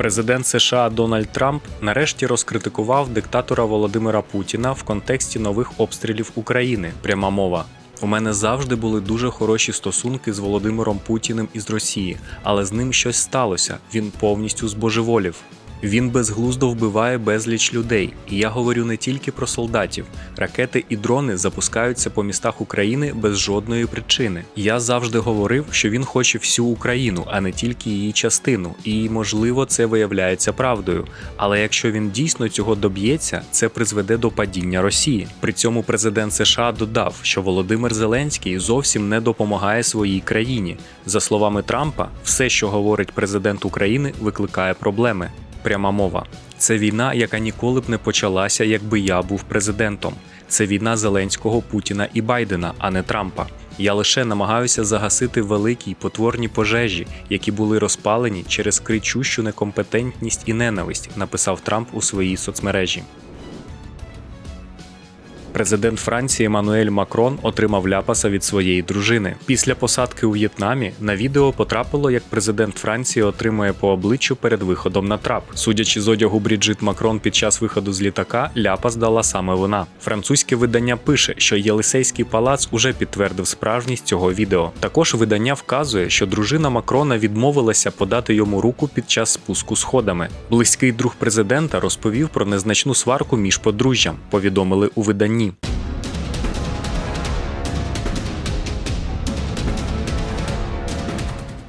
Президент США Дональд Трамп нарешті розкритикував диктатора Володимира Путіна в контексті нових обстрілів України. Пряма мова. У мене завжди були дуже хороші стосунки з Володимиром Путіним із Росії, але з ним щось сталося. Він повністю збожеволів. Він безглуздо вбиває безліч людей, і я говорю не тільки про солдатів. Ракети і дрони запускаються по містах України без жодної причини. Я завжди говорив, що він хоче всю Україну, а не тільки її частину, і можливо це виявляється правдою. Але якщо він дійсно цього доб'ється, це призведе до падіння Росії. При цьому президент США додав, що Володимир Зеленський зовсім не допомагає своїй країні. За словами Трампа, все, що говорить президент України, викликає проблеми. Пряма мова. Це війна, яка ніколи б не почалася, якби я був президентом. Це війна Зеленського, Путіна і Байдена, а не Трампа. Я лише намагаюся загасити великі й потворні пожежі, які були розпалені через кричущу некомпетентність і ненависть, написав Трамп у своїй соцмережі. Президент Франції Еммануель Макрон отримав ляпаса від своєї дружини. Після посадки у В'єтнамі на відео потрапило, як президент Франції отримує по обличчю перед виходом на трап. Судячи з одягу Бріджит Макрон під час виходу з літака, ляпас дала саме вона. Французьке видання пише, що Єлисейський палац уже підтвердив справжність цього відео. Також видання вказує, що дружина Макрона відмовилася подати йому руку під час спуску сходами. Близький друг президента розповів про незначну сварку між подружжям. Повідомили у виданні.